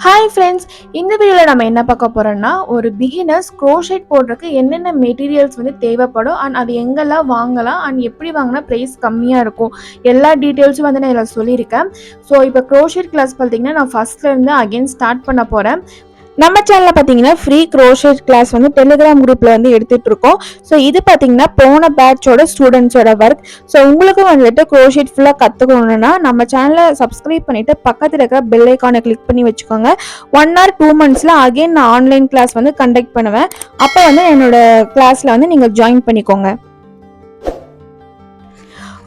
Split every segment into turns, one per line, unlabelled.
Hi friends இந்த வீடியோவில் நம்ம என்ன பார்க்க போகிறோம்னா ஒரு பிகினர்ஸ் க்ரோஷேட் போடுறதுக்கு என்னென்ன மெட்டீரியல்ஸ் வந்து தேவைப்படும் அண்ட் அது எங்கெல்லாம் வாங்கலாம் அண்ட் எப்படி வாங்கினா ப்ரைஸ் கம்மியாக இருக்கும். எல்லா டீட்டெயில்ஸும் வந்து நான் இதில் சொல்லியிருக்கேன். ஸோ இப்போ க்ரோஷேட் கிளாஸ் பார்த்தீங்கன்னா நான் ஃபஸ்ட்லேருந்து அகெயின் ஸ்டார்ட் பண்ண போகிறேன் நம்ம சேனலில் பார்த்தீங்கன்னா ஃப்ரீ க்ரோஷர் கிளாஸ் வந்து டெலிகிராம் குரூப்பில் வந்து எடுத்துகிட்டு இருக்கோம் ஸோ இது பார்த்தீங்கன்னா போன பேட்சோட ஸ்டூடெண்ட்ஸோட ஒர்க் ஸோ உங்களுக்கும் வந்துட்டு க்ரோஷேட் ஃபுல்லாக கற்றுக்கணுன்னா நம்ம சேனலை சப்ஸ்கிரைப் பண்ணிவிட்டு பக்கத்தில் இருக்கிற பெல் ஐக்கானை கிளிக் பண்ணி வச்சுக்கோங்க. ஒன் ஆர் டூ மந்த்ஸில் அகைன் நான் ஆன்லைன் கிளாஸ் வந்து கண்டக்ட் பண்ணுவேன். அப்போ வந்து என்னோட கிளாஸில் வந்து நீங்கள் ஜாயின் பண்ணிக்கோங்க.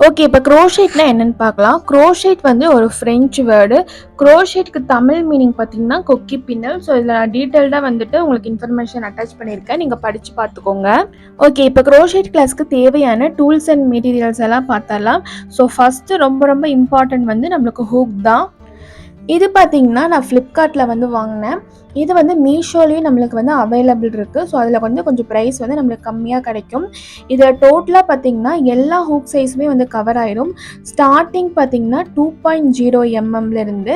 ஓகே இப்போ க்ரோஷேட்னா என்னன்னு பார்க்கலாம். க்ரோஷேட் வந்து ஒரு ஃப்ரெஞ்சு வேர்டு க்ரோஷேட்க்கு தமிழ் மீனிங் பார்த்தீங்கன்னா கொக்கி பின்னல். ஸோ இதில் நான் டீட்டெயில்டாக வந்துட்டு உங்களுக்கு இன்ஃபர்மேஷன் அட்டாச் பண்ணியிருக்கேன். நீங்கள் படித்து பார்த்துக்கோங்க. ஓகே இப்போ க்ரோஷேட் கிளாஸ்க்கு தேவையான டூல்ஸ் அண்ட் மெட்டீரியல்ஸ் எல்லாம் பார்த்தரலாம் ஸோ ஃபஸ்ட்டு ரொம்ப ரொம்ப இம்பார்ட்டன்ட் வந்து நம்மளுக்கு ஹூக் தான். இது பார்த்தீங்கன்னா நான் ஃப்ளிப்கார்ட்டில் வந்து வாங்கினேன். இது வந்து மீஷோலேயும் நம்மளுக்கு வந்து அவைலபிள் இருக்குது ஸோ அதில் வந்து கொஞ்சம் ப்ரைஸ் வந்து நம்மளுக்கு கம்மியாக கிடைக்கும். இதில் டோட்டலாக பார்த்தீங்கன்னா எல்லா ஹூக் சைஸுமே வந்து கவர் ஆயிரும். ஸ்டார்டிங் பார்த்தீங்கன்னா டூ பாயிண்ட் ஜீரோ எம்எம்லேருந்து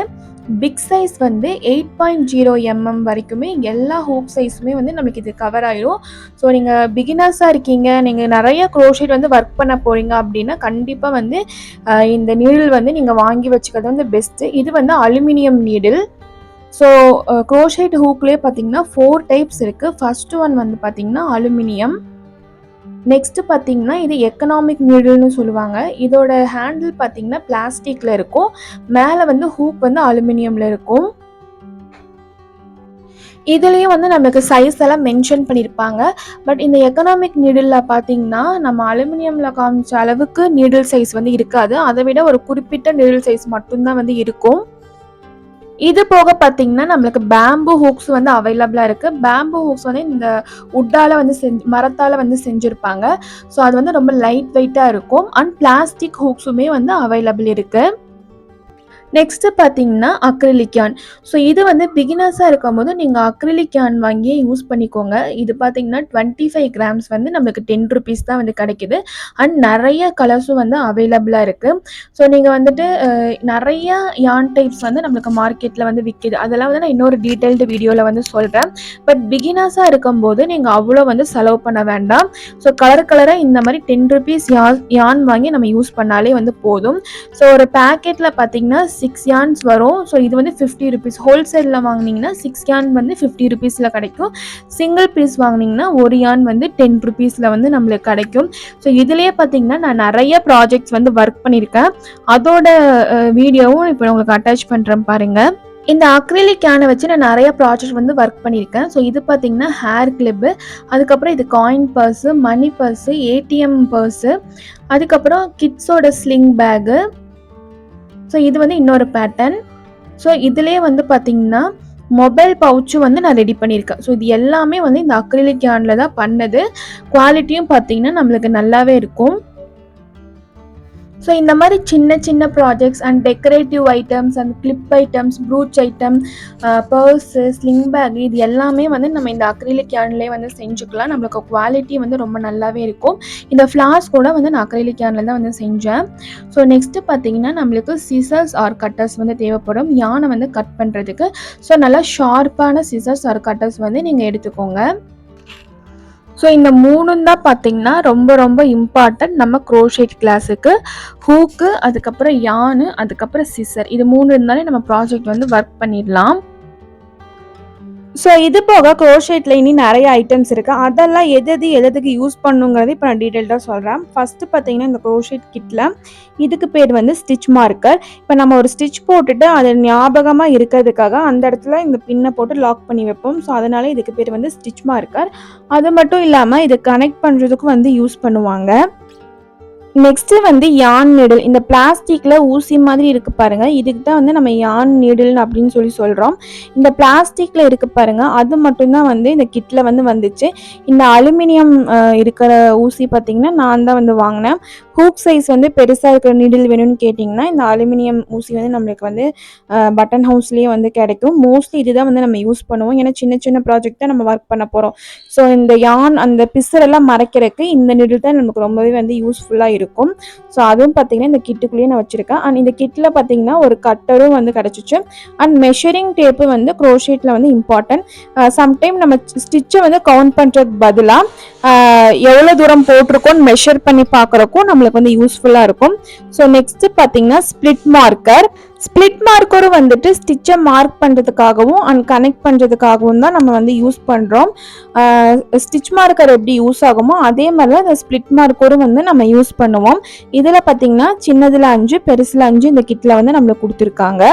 பிக் சைஸ் வந்து எயிட் பாயிண்ட் ஜீரோ எம்எம் வரைக்குமே எல்லா ஹூக் சைஸுமே வந்து நம்மளுக்கு இது கவர் ஆயிரும். ஸோ நீங்கள் பிகினர்ஸாக இருக்கீங்க நீங்கள் நிறைய க்ரோஷேட் வந்து ஒர்க் பண்ண போகிறீங்க அப்படின்னா கண்டிப்பாக வந்து இந்த நீடில் வந்து நீங்கள் வாங்கி வச்சுக்கிறது வந்து பெஸ்ட்டு இது வந்து aluminium needle so crochet uh, ஹூக்லேயே பார்த்தீங்கன்னா ஃபோர் டைப்ஸ் இருக்குது ஃபர்ஸ்ட் ஒன் வந்து பார்த்தீங்கன்னா அலுமினியம் நெக்ஸ்ட்டு பார்த்தீங்கன்னா இது எக்கனாமிக் நீடில்னு சொல்லுவாங்க. இதோட ஹேண்டில் பார்த்தீங்கன்னா பிளாஸ்டிக்கில் இருக்கும். மேலே வந்து ஹூக் வந்து அலுமினியமில் இருக்கும். இதுலேயும் வந்து நமக்கு சைஸ் எல்லாம் மென்ஷன் பண்ணியிருப்பாங்க பட் இந்த எக்கனாமிக் நீடிலில் பார்த்தீங்கன்னா நம்ம அலுமினியமில் காமிச்ச அளவுக்கு நீடில் சைஸ் வந்து இருக்காது. அதை விட ஒரு குறிப்பிட்ட நீடில் சைஸ் மட்டும்தான் வந்து இருக்கும். இது போக பார்த்தீங்கன்னா நம்மளுக்கு பேம்பு ஹூக்ஸ் வந்து அவைலபிளாக இருக்குது பேம்பு ஹூக்ஸ் வந்து இந்த உட்டால் வந்து செஞ்சு மரத்தால் வந்து செஞ்சுருப்பாங்க. ஸோ அது வந்து ரொம்ப லைட் வெயிட்டாக இருக்கும். அண்ட் பிளாஸ்டிக் ஹூக்ஸுமே வந்து அவைலபிள் இருக்குது நெக்ஸ்ட்டு பார்த்தீங்கன்னா அக்ரிலிக்கான் ஸோ இது வந்து பிகினர்ஸாக இருக்கும்போது நீங்கள் அக்ரிலிக்கான் வாங்கியே யூஸ் பண்ணிக்கோங்க. இது பார்த்தீங்கன்னா டுவெண்ட்டி ஃபைவ் கிராம்ஸ் வந்து நம்மளுக்கு டென் ருபீஸ் தான் வந்து கிடைக்குது. அண்ட் நிறைய கலர்ஸும் வந்து அவைலபிளாக இருக்குது ஸோ நீங்கள் வந்துட்டு நிறைய யான் டைப்ஸ் வந்து நம்மளுக்கு மார்க்கெட்டில் வந்து விற்கிது அதெல்லாம் வந்து நான் இன்னொரு டீட்டெயில்டு வீடியோவில் வந்து சொல்கிறேன் பட் பிகினர்ஸாக இருக்கும்போது நீங்கள் அவ்வளோ வந்து செலவு பண்ண வேண்டாம். ஸோ கலர் கலராக இந்த மாதிரி டென் ருபீஸ் யான் யான் வாங்கி நம்ம யூஸ் பண்ணாலே வந்து போதும். ஸோ ஒரு பேக்கெட்டில் பார்த்தீங்கன்னா சிக்ஸ் யான்ஸ் வரும். ஸோ இது வந்து ஃபிஃப்டி ருபீஸ் ஹோல்சேலில் வாங்குனீங்கன்னா சிக்ஸ் யான் வந்து ஃபிஃப்டி ருபீஸில் கிடைக்கும். சிங்கிள் பீஸ் வாங்குனீங்கன்னா ஒரு யான் வந்து டென் ருபீஸில் வந்து நம்மளுக்கு கிடைக்கும். ஸோ இதுலேயே பார்த்தீங்கன்னா நான் நிறைய ப்ராஜெக்ட்ஸ் வந்து ஒர்க் பண்ணியிருக்கேன். அதோட வீடியோவும் இப்போ உங்களுக்கு அட்டாச் பண்ணுறேன் பாருங்கள் இந்த அக்ரிலிக் கேனை வச்சு நான் நிறைய ப்ராஜெக்ட் வந்து ஒர்க் பண்ணியிருக்கேன். ஸோ இது பார்த்தீங்கன்னா ஹேர் கிளிப்பு அதுக்கப்புறம் இது coin purse money purse ATM purse அதுக்கப்புறம் கிட்ஸோட ஸ்லிங் பேகு ஸோ இது வந்து இன்னொரு பேட்டர்ன் ஸோ இதுலேயே வந்து பார்த்தீங்கன்னா மொபைல் பவுச்சும் வந்து நான் ரெடி பண்ணியிருக்கேன். ஸோ இது எல்லாமே வந்து இந்த அக்ரிலிக் கேனில் தான் பண்ணது. குவாலிட்டியும் பார்த்தீங்கன்னா நம்மளுக்கு நல்லாவே இருக்கும். ஸோ இந்த மாதிரி சின்ன சின்ன projects and decorative items and clip items brooch item purse sling bag இது எல்லாமே வந்து நம்ம இந்த அக்ரிலிக் யார்ன்லேயே வந்து செஞ்சுக்கலாம். நம்மளுக்கு குவாலிட்டி வந்து ரொம்ப நல்லாவே இருக்கும். இந்த ஃப்ளார்ஸ் கூட வந்து நான் அக்ரிலிக் யார்னில் தான் வந்து செஞ்சேன். ஸோ நெக்ஸ்ட்டு பார்த்தீங்கன்னா நம்மளுக்கு சிசர்ஸ் ஆர் கட்டர்ஸ் வந்து தேவைப்படும். யானை வந்து கட் பண்ணுறதுக்கு ஸோ நல்லா ஷார்ப்பான சிசர்ஸ் ஆர் கட்டர்ஸ் வந்து நீங்கள் எடுத்துக்கோங்க. ஸோ இந்த மூணும் தான் பார்த்தீங்கன்னா ரொம்ப ரொம்ப இம்பார்ட்டன்ட் நம்ம க்ரோஷேட் கிளாஸுக்கு ஹூக்கு அதுக்கப்புறம் யானு அதுக்கப்புறம் சிசர் இது மூணு இருந்தாலே நம்ம ப்ராஜெக்ட் வந்து ஒர்க் பண்ணிடலாம். ஸோ இது போக க்ரோஷேட்டில் இனி நிறைய ஐட்டம்ஸ் இருக்குது அதெல்லாம் எது எது எதுக்கு யூஸ் பண்ணுங்கிறது இப்போ நான் டீட்டெயில்டாக சொல்கிறேன் ஃபஸ்ட்டு பார்த்தீங்கன்னா இந்த க்ரோஷேட் கிட்டில் இதுக்கு பேர் வந்து ஸ்டிச் மார்க்கர் இப்போ நம்ம ஒரு ஸ்டிச் போட்டுட்டு அது ஞாபகமாக இருக்கிறதுக்காக அந்த இடத்துல இந்த பின்னை போட்டு லாக் பண்ணி வைப்போம். ஸோ அதனால் இதுக்கு பேர் வந்து ஸ்டிச் மார்க்கர் அது மட்டும் இல்லாமல் இது கனெக்ட் பண்ணுறதுக்கும் வந்து யூஸ் பண்ணுவாங்க. நெக்ஸ்ட் வந்து யான் நீடில் இந்த பிளாஸ்டிக்ல ஊசி மாதிரி இருக்கு பாருங்க. இதுக்கு தான் வந்து நம்ம யான் நீடில் அப்படின்னு சொல்லி சொல்றோம். இந்த பிளாஸ்டிக்ல இருக்கு பாருங்க. அது மட்டும்தான் வந்து இந்த கிட்ல வந்து வந்துச்சு. இந்த அலுமினியம் இருக்கிற ஊசி பார்த்தீங்கன்னா நான் தான் வந்து வாங்கினேன். ஹூக் சைஸ் வந்து பெருசாக இருக்கிற நீடில் வேணும்னு கேட்டிங்கன்னா இந்த அலுமினியம் ஊசி வந்து நம்மளுக்கு வந்து பட்டன் ஹவுஸ்லேயே வந்து கிடைக்கும். மோஸ்ட்லி இதுதான் வந்து நம்ம யூஸ் பண்ணுவோம். ஏன்னா சின்ன சின்ன ப்ராஜெக்ட் தான் நம்ம ஒர்க் பண்ண போகிறோம் ஸோ இந்த யான் அந்த பிசரெல்லாம் மறைக்கிறதுக்கு இந்த நீடில் தான் நமக்கு ரொம்பவே வந்து யூஸ்ஃபுல்லாக இருக்கும். ஸோ அதுவும் பார்த்தீங்கன்னா இந்த கிட்டுக்குள்ளேயே நான் வச்சுருக்கேன். அண்ட் இந்த கிட்டில் பார்த்தீங்கன்னா ஒரு கட்டரும் வந்து கிடச்சிச்சு. அண்ட் மெஷரிங் டேப்பு வந்து க்ரோஷேட்டில் வந்து இம்பார்ட்டன்ட் சம்டைம் uh, நம்ம ஸ்டிச்சை வந்து கவுண்ட் பண்ணுறதுக்கு பதிலாக uh, எவ்வளோ தூரம் போட்டிருக்கோன்னு மெஷர் பண்ணி பார்க்குறக்கும் நம்மளுக்கு வந்து யூஸ்ஃபுல்லாக இருக்கும். ஸோ நெக்ஸ்ட்டு பார்த்தீங்கன்னா ஸ்ப்ளிட் மார்க்கர் ஸ்ப்ளிட் மார்க்கரும் வந்துட்டு ஸ்டிச்சை மார்க் பண்ணுறதுக்காகவும் அண்ட் கனெக்ட் பண்ணுறதுக்காகவும் தான் நம்ம வந்து யூஸ் பண்ணுறோம் ஸ்டிச் மார்க்கர் எப்படி யூஸ் ஆகுமோ அதே மாதிரி தான் இந்த ஸ்ப்ளிட் மார்க்கரும் வந்து நம்ம யூஸ் பண்ணுவோம். இதில் பார்த்தீங்கன்னா சின்னதில் அஞ்சு பெருசில் அஞ்சு இந்த கிட்டில் வந்து நம்மளுக்கு கொடுத்துருக்காங்க.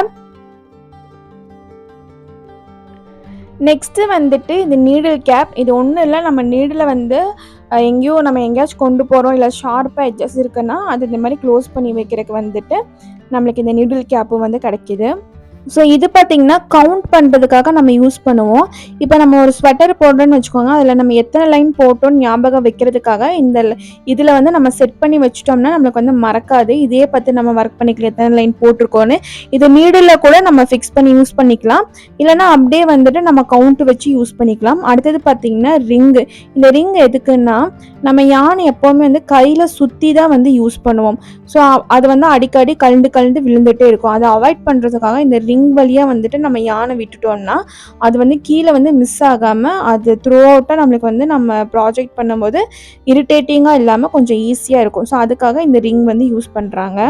நெக்ஸ்ட்டு வந்துட்டு இது நீடில் கேப் இது ஒன்றும் இல்லை நம்ம நீடில் வந்து எங்கேயோ நம்ம எங்கேயாச்சும் கொண்டு போகிறோம் இல்லை ஷார்ப்பாக எட்ஜஸ் இருக்குன்னா அது இந்த மாதிரி க்ளோஸ் பண்ணி வைக்கிறதுக்கு வந்துட்டு நம்மளுக்கு இந்த நீடில் கேப்பு வந்து கிடைக்கிது. ஸோ இது பார்த்தீங்கன்னா கவுண்ட் பண்ணுறதுக்காக நம்ம யூஸ் பண்ணுவோம். இப்போ நம்ம ஒரு ஸ்வெட்டர் போடுறோன்னு வச்சுக்கோங்க அதில் நம்ம எத்தனை லைன் போட்டோம்னு ஞாபகம் வைக்கிறதுக்காக இந்த இதில் வந்து நம்ம செட் பண்ணி வச்சிட்டோம்னா நம்மளுக்கு வந்து மறக்காது. இதே பார்த்து நம்ம ஒர்க் பண்ணிக்கலாம் எத்தனை லைன் போட்டிருக்கோன்னு இது நீடில் கூட நம்ம ஃபிக்ஸ் பண்ணி யூஸ் பண்ணிக்கலாம். இல்லைன்னா அப்படியே வந்துட்டு நம்ம கவுண்ட் வச்சு யூஸ் பண்ணிக்கலாம். அடுத்தது பார்த்தீங்கன்னா ரிங்கு இந்த ரிங் எதுக்குன்னா நம்ம யானை எப்போவுமே வந்து கையில் சுற்றி தான் வந்து யூஸ் பண்ணுவோம். ஸோ அது வந்து அடிக்கடி கலந்து கலந்து விழுந்துகிட்டே இருக்கும். அதை அவாய்ட் பண்ணுறதுக்காக இந்த ரிங் வழியாக வந்துட்டு நம்ம யானை விட்டுட்டோம்னா அது வந்து கீழே வந்து மிஸ் ஆகாமல் அது த்ரூ அவுட்டாக நம்மளுக்கு வந்து நம்ம ப்ராஜெக்ட் பண்ணும்போது இரிட்டேட்டிங்காக இல்லாமல் கொஞ்சம் ஈஸியாக இருக்கும். ஸோ அதுக்காக இந்த ரிங் வந்து யூஸ் பண்ணுறாங்க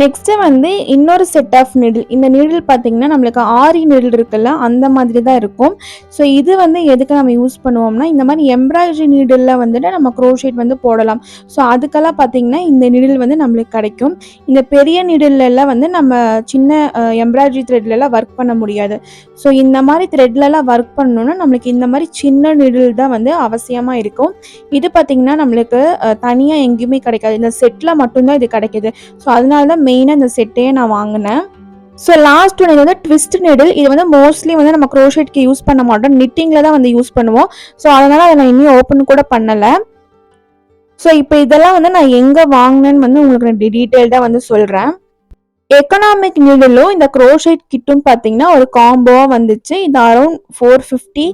நெக்ஸ்ட்டு வந்து இன்னொரு செட் ஆஃப் நிடில் இந்த நீடில் பார்த்தீங்கன்னா நம்மளுக்கு ஆரி நீடில் இருக்குல்ல அந்த மாதிரி தான் இருக்கும். ஸோ இது வந்து எதுக்கு நம்ம யூஸ் பண்ணுவோம்னா இந்த மாதிரி எம்ப்ராய்டரி நீடிலில் வந்துட்டு நம்ம க்ரோஷேட் வந்து போடலாம். ஸோ அதுக்கெல்லாம் பார்த்தீங்கன்னா இந்த நீடில் வந்து நம்மளுக்கு கிடைக்கும். இந்த பெரிய நீடில்ல வந்து நம்ம சின்ன எம்ப்ராய்டரி த்ரெட்லலாம் ஒர்க் பண்ண முடியாது. ஸோ இந்த மாதிரி த்ரெட்லலாம் ஒர்க் பண்ணணும்னா நம்மளுக்கு இந்த மாதிரி சின்ன நீடில் தான் வந்து அவசியமாக இருக்கும். இது பார்த்தீங்கன்னா நம்மளுக்கு தனியாக எங்கேயுமே கிடைக்காது. இந்த செட்டில் மட்டும்தான் இது கிடைக்கிது. ஸோ அதனால தான் மெயினாக இந்த செட்டையே நான் வாங்கினேன். ஸோ லாஸ்ட் ஒன் இது வந்து ட்விஸ்ட் நெடில் இது வந்து மோஸ்ட்லி வந்து நம்ம க்ரோஷேட்க்கு யூஸ் பண்ண மாட்டோம். நிட்டிங்கில் தான் வந்து யூஸ் பண்ணுவோம். ஸோ அதனால் அதை நான் இன்னும் ஓப்பன் கூட பண்ணலை. ஸோ இப்போ இதெல்லாம் வந்து நான் எங்கே வாங்கினேன்னு வந்து உங்களுக்கு நான் டீட்டெயில்டாக வந்து சொல்கிறேன் எக்கனாமிக் நீடலும் இந்த க்ரோஷேட் கிட்டும் பார்த்தீங்கன்னா ஒரு காம்போவாக வந்துச்சு. இது அரௌண்ட் ஃபோர் ஃபிஃப்டி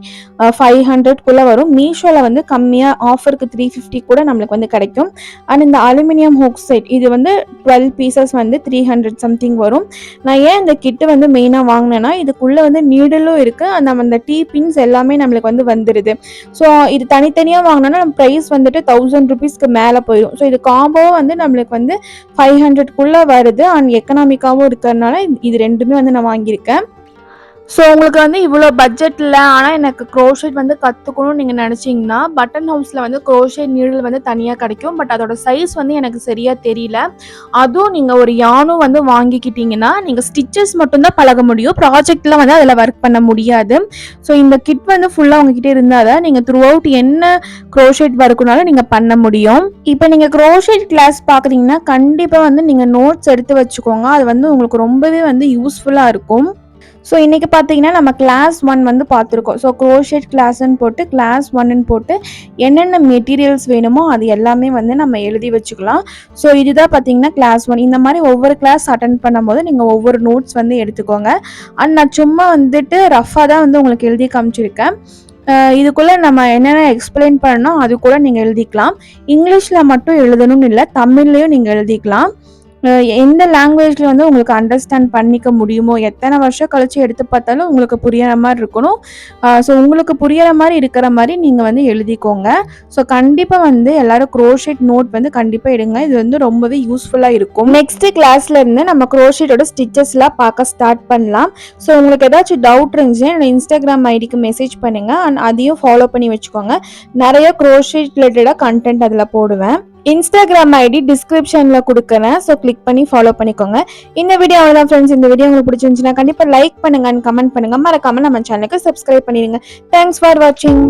ஃபைவ் ஹண்ட்ரட்குள்ளே வரும். மீஷோவில் வந்து கம்மியாக ஆஃபருக்கு த்ரீ ஃபிஃப்டி கூட நம்மளுக்கு வந்து கிடைக்கும். அண்ட் இந்த அலுமினியம் ஹூக் இது வந்து டுவெல் பீசஸ் வந்து த்ரீ ஹண்ட்ரட் சம்திங் வரும். நான் ஏன் இந்த கிட்டு வந்து மெயினாக வாங்கினேன்னா இதுக்குள்ளே வந்து நீடலும் இருக்குது அந்த அந்த டீ பின்ஸ் எல்லாமே நம்மளுக்கு வந்து வந்துடுது ஸோ இது தனித்தனியாக வாங்கினோன்னா நம்ம ப்ரைஸ் வந்துட்டு தௌசண்ட் ருபீஸ்க்கு மேலே போயிடும் ஸோ இது காம்போவாக வந்து நம்மளுக்கு வந்து ஃபைவ் ஹண்ட்ரட்குள்ளே வருது. அண்ட் எக்கனாமிக்காகவும் இருக்கிறதுனால இது- இது ரெண்டுமே வந்து நான் வாங்கியிருக்கேன். ஸோ உங்களுக்கு வந்து இவ்வளோ பட்ஜெட்டில் ஆனால் எனக்கு க்ரோஷேட் வந்து கற்றுக்கணும்னு நீங்கள் நினச்சிங்கன்னா பட்டன் ஹவுஸில் வந்து க்ரோஷேட் நீடில் வந்து தனியாக கிடைக்கும். பட் அதோட சைஸ் வந்து எனக்கு சரியாக தெரியல. அதுவும் நீங்கள் ஒரு யானும் வந்து வாங்கிக்கிட்டிங்கன்னா நீங்கள் ஸ்டிச்சஸ் மட்டும்தான் பழக முடியும். ப்ராஜெக்டில் வந்து அதில் ஒர்க் பண்ண முடியாது. ஸோ இந்த கிட் வந்து ஃபுல்லாக உங்ககிட்ட இருந்தால் தான் நீங்கள் த்ரூ அவுட் என்ன க்ரோஷேட் ஒர்க்குனாலும் நீங்கள் பண்ண முடியும். இப்போ நீங்கள் க்ரோஷேட் கிளாஸ் பார்க்குறீங்கன்னா கண்டிப்பாக வந்து நீங்கள் நோட்ஸ் எடுத்து வச்சுக்கோங்க. அது வந்து உங்களுக்கு ரொம்பவே வந்து யூஸ்ஃபுல்லாக இருக்கும். ஸோ இன்றைக்கி பார்த்தீங்கன்னா நம்ம கிளாஸ் ஒன் வந்து பார்த்துருக்கோம். ஸோ க்ரோஷேட் கிளாஸ்ன்னு போட்டு கிளாஸ் ஒன்னு போட்டு என்னென்ன மெட்டீரியல்ஸ் வேணுமோ அது எல்லாமே வந்து நம்ம எழுதி வச்சுக்கலாம். ஸோ இதுதான் பார்த்தீங்கன்னா கிளாஸ் ஒன் இந்த மாதிரி ஒவ்வொரு கிளாஸ் அட்டன் பண்ணும்போது நீங்கள் ஒவ்வொரு நோட்ஸ் வந்து எடுத்துக்கோங்க. அண்ட் நான் சும்மா வந்துட்டு ரஃபாக தான் வந்து உங்களுக்கு எழுதி காமிச்சிருக்கேன். இதுக்குள்ளே நம்ம என்னென்ன எக்ஸ்பிளைன் பண்ணணும் அது கூட நீங்கள் எழுதிக்கலாம். இங்கிலீஷில் மட்டும் எழுதணும்னு இல்லை தமிழ்லேயும் நீங்கள் எழுதிக்கலாம். எந்த லாங்குவேஜில் வந்து உங்களுக்கு அண்டர்ஸ்டாண்ட் பண்ணிக்க முடியுமோ எத்தனை வருஷம் கழிச்சு எடுத்து பார்த்தாலும் உங்களுக்கு புரியற மாதிரி இருக்கணும். ஸோ உங்களுக்கு புரியற மாதிரி இருக்கிற மாதிரி நீங்கள் வந்து எழுதிக்கோங்க. ஸோ கண்டிப்பாக வந்து எல்லாரும் க்ரோஷேட் நோட் வந்து கண்டிப்பாக எடுங்க. இது வந்து ரொம்பவே யூஸ்ஃபுல்லாக இருக்கும். நெக்ஸ்ட் கிளாஸ்ல இருந்து நம்ம க்ரோஷேட்டோட ஸ்டிச்சஸ்லாம் பார்க்க ஸ்டார்ட் பண்ணலாம். ஸோ உங்களுக்கு ஏதாச்சும் டவுட் இருந்துச்சுன்னா என்னோட இன்ஸ்டாகிராம் ஐடிக்கு மெசேஜ் பண்ணுங்க. அண்ட் அதையும் ஃபாலோ பண்ணி வச்சுக்கோங்க. நிறைய க்ரோஷேட் ரிலேட்டடாக கண்டென்ட் அதில் போடுவேன். இன்ஸ்டாகிராம் ஐடி டிஸ்கிரிப்ஷனில் கொடுக்குறேன். ஸோ கிளிக் பண்ணி ஃபாலோ பண்ணிக்கோங்க. இந்த வீடியோ அவ்வளோதான் ஃப்ரெண்ட்ஸ் இந்த வீடியோ உங்களுக்கு பிடிச்சிருந்துச்சுன்னா கண்டிப்பாக லைக் பண்ணுங்க அண்ட் கமெண்ட் பண்ணுங்க. மறக்காமல் நம்ம சேனலுக்கு சப்ஸ்கிரைப் பண்ணிடுங்க. தேங்க்ஸ் ஃபார் வாட்சிங்